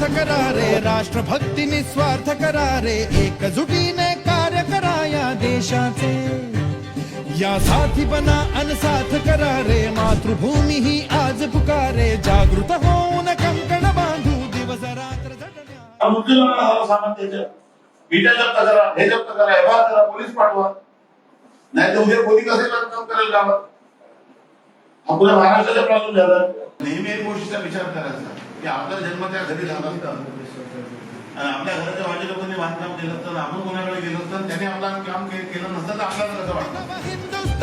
करा रे राष्ट्रभक्ती निस्वार्थ करा रे एकजुटीने कार्य करा या देशाचे. या साथी बना अनसाथ करा रे मातृभूमी ही आज पुकारे जागृत होऊन कंकण बांधू दिवस रात्र झटण्या जप्त करा हे जप्त करा हे बात करा पोलीस पाठवा. नाही तर उद्या पोलीस असेल काम करेल गावात? हा पुन्हा महाराष्ट्राचा प्रॉब्लेम झाला. नेहमी एक गोष्टीचा विचार करायचा. की आपला जन्म त्या घरी झाला असता. आणि आपल्या घराच्या माझ्या लोकांनी बांधकाम केलं असतं आपण कोणाकडे गेलो असतं त्याने आपलं काम केलं नसतं तर आपल्याला कसं वाटतं?